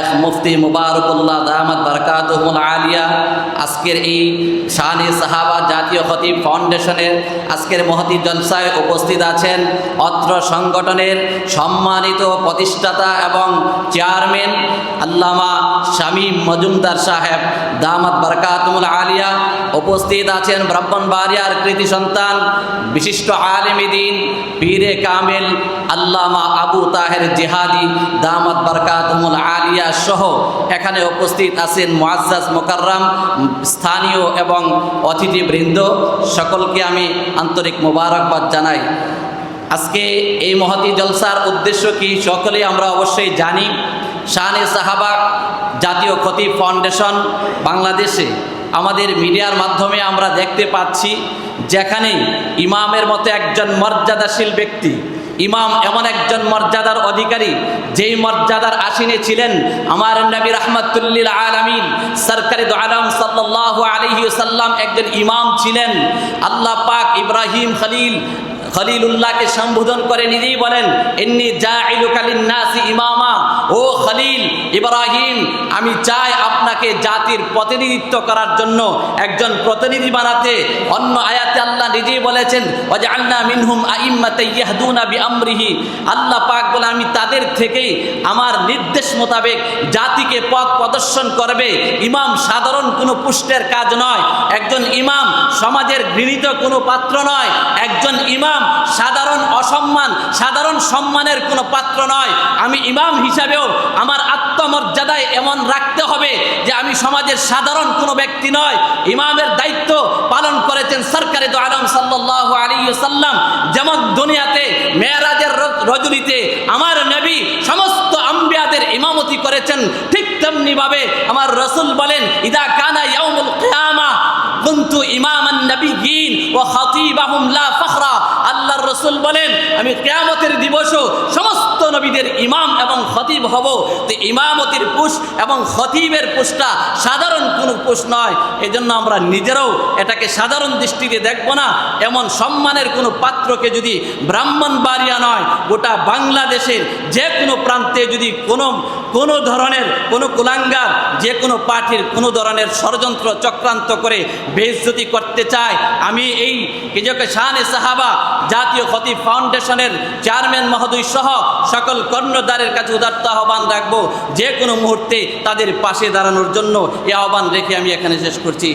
শেখ মুফতি মুবারকুল্লাহ দামাদ বারকাতুল আলিয়া, আজকের এই শাহানি সাহাবা জাতীয় খতিব ফাউন্ডেশনের আজকের মহতি জলসায় উপস্থিত আছেন অত্র সংগঠনের সম্মানিত প্রতিষ্ঠাতা এবং চেয়ারম্যান আল্লামা শামীম মজুমদার সাহেব দামাদ বারকাতুল আলিয়া উপস্থিত আছেন ব্রাহ্মণবাড়িয়ার কৃতি সন্তান, বিশিষ্ট আলেমিদিন পীরে কামেল আল্লামা আবু তাহের জেহাদি দামাত বারকাতুমুল আলিয়া সহ এখানে উপস্থিত আছেন মুআজ্জাজ মোকাররাম, স্থানীয় এবং অতিথিবৃন্দ। সকলকে আমি আন্তরিক মোবারকবাদ জানাই। আজকে এই মহতি জলসার উদ্দেশ্য কি সকলে আমরা অবশ্যই জানি। শাহানে সাহাবাক জাতীয় ক্ষতি ফাউন্ডেশন বাংলাদেশে আমাদের মিডিয়ার মাধ্যমে আমরা দেখতে পাচ্ছি, যেখানে ইমামের মতো একজন মর্যাদাশীল ব্যক্তি ইমাম এমন একজন মর্যাদার অধিকারী, যেই মর্যাদার আসীনে ছিলেন আমার নবী রহমতুল্লিল আলমিন। সরকারি আলম সাল্লাহ আলহি সাল্লাম একজন ইমাম ছিলেন। আল্লাহ পাক ইব্রাহিম খলিল উল্লাহকে সম্বোধন করে নিজেই বলেন এমনি যা নাসি ইমামা। ও খলিল ইব্রাহিম, আমি চাই আপনাকে জাতির প্রতিনিধিত্ব করার জন্য একজন প্রতিনিধি বানাতে। অন্য আয়াতে আল্লাহ নিজেই বলেছেন আল্লাহ মিনহুম আইম্মাতে ইয়াহদুনা বি আমরিহি আল্লাহ পাক বলে, আমি তাদের থেকেই আমার নির্দেশ মোতাবেক জাতিকে পথ প্রদর্শন করবে। ইমাম সাধারণ কোনো পুষ্টের কাজ নয়, একজন ইমাম সমাজের ঘৃণিত কোনো পাত্র নয়, একজন ইমাম সাধারণ অসম্মান, সাধারণ সম্মানের কোনো পাত্র নয়। আমি ইমাম হিসাবেও আমার আত্মমর্যাদায় এমন রাখতে হবে যে আমি সমাজের সাধারণ কোনো ব্যক্তি নয়। ইমামের দায়িত্ব পালন করেছেন সরকারি তো আলম সাল্লাহ আলী সাল্লাম যেমন দুনিয়াতে মেয়েরাজের রজনীতে আমার নবী সমস্ত আম্বিয়াদের ইমামতি করেছেন, ঠিক তেমনিভাবে আমার রসুল বলেন, ইদা কানা ইয়াউমুল কিয়ামা কুনতু ইমামান নবিয়্যিন ওয়া খাতিবাহুম লা ফখরা। রসুল বলেন, আমি কেয়ামতের দিবসও সমস্ত নবীদের ইমাম এবং খতিব হব। তো ইমামতির পুষ এবং খতিবের পুষটা সাধারণ কোনো পুষ নয়। এজন্য আমরা নিজেরাও এটাকে সাধারণ দৃষ্টিতে দেখব না। এমন সম্মানের কোনো পাত্রকে যদি ব্রাহ্মণ বাড়িয়া নয়, গোটা বাংলাদেশের যে কোনো প্রান্তে যদি কোনো কোনো ধরনের কোনো কুলাঙ্গার, যে কোনো পার্টির কোনো ধরনের ষড়যন্ত্র চক্রান্ত করে বেহস্তি করতে চায়, আমি এই কিজকে শাহ সাহাবা, জাতীয় খতিব ফাউন্ডেশনের চেয়ারম্যান মহোদয় সহ সকল কর্ণদারের কাছে উদার্ত আহ্বান রাখব, যে কোনো মুহূর্তে তাদের পাশে দাঁড়ানোর জন্য এই আহ্বান রেখে আমি এখানে শেষ করছি।